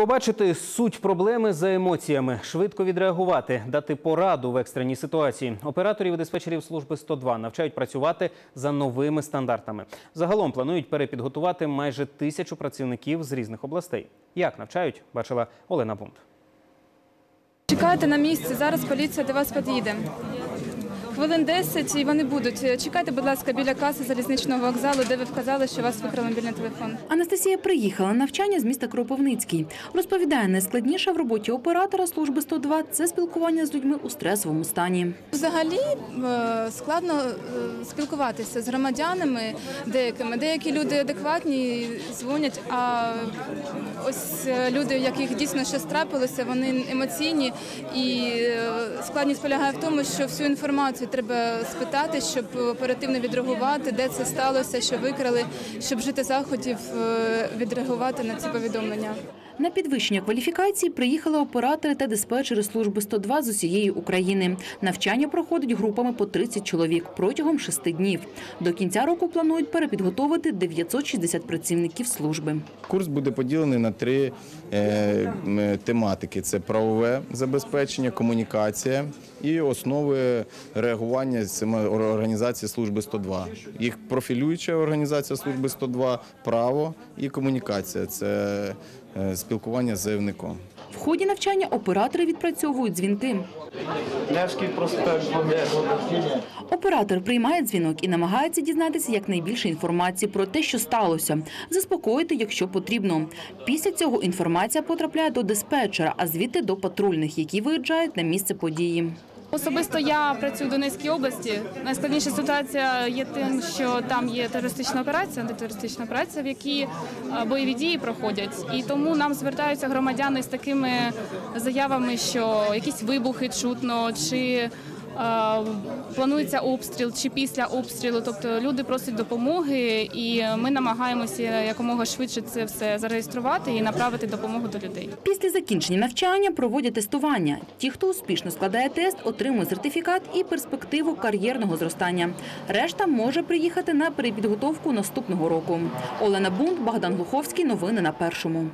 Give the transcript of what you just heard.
Побачити суть проблеми за емоціями, швидко відреагувати, дати пораду в екстреній ситуації. Операторів і диспетчерів служби 102 навчають працювати за новими стандартами. Загалом планують перепідготувати майже тисячу працівників з різних областей. Як навчають, бачила Олена Бунт. Чекайте на місці, зараз поліція до вас під'їде. Хвилин 10 і вони будуть. Чекайте, будь ласка, біля каси залізничного вокзалу, де ви вказали, що у вас викрали мобільний телефон. Анастасія приїхала на навчання з міста Кропивницький. Розповідає, найскладніше в роботі оператора служби 102 – це спілкування з людьми у стресовому стані. Взагалі е, складно е, спілкуватися з громадянами деякими. Деякі люди адекватні, дзвонять, а ось е, люди, у яких дійсно щось трапилося, вони емоційні. І складність полягає в тому, що всю інформацію треба спитати, щоб оперативно відреагувати, де це сталося, що викрали, щоб вжити заходів е, відреагувати на ці повідомлення. На підвищення кваліфікації приїхали оператори та диспетчери служби 102 з усієї України. Навчання проходить групами по 30 чоловік протягом шести днів. До кінця року планують перепідготовити 960 працівників служби. Курс буде поділений на три е, тематики: це правове забезпечення, комунікація і основи реагування організації служби 102. Їх профілююча організація служби 102 – право і комунікація це е, спілкування з заявником. В ході навчання оператори відпрацьовують дзвінки. Невський проспект Оператор приймає дзвінок і намагається дізнатися якнайбільше інформації про те, що сталося, заспокоїти, якщо потрібно. Після цього інформація потрапляє до диспетчера, а звідти до патрульних, які виїжджають на місце події. Особисто я працюю в Донецькій області. Найскладніша ситуація є тим, що там є терористична операція, антитерористична операція, в якій е, бойові дії проходять. І тому нам звертаються громадяни з такими заявами, що якісь вибухи чутно, чи планується обстріл, чи після обстрілу. Тобто люди просять допомоги, і ми намагаємося якомога швидше це все зареєструвати і направити допомогу до людей. Після закінчення навчання проводять тестування. Ті, хто успішно складає тест, отримує сертифікат і перспективу кар'єрного зростання. Решта може приїхати на перепідготовку наступного року. Олена Бунт, Богдан Глуховський. Новини на першому.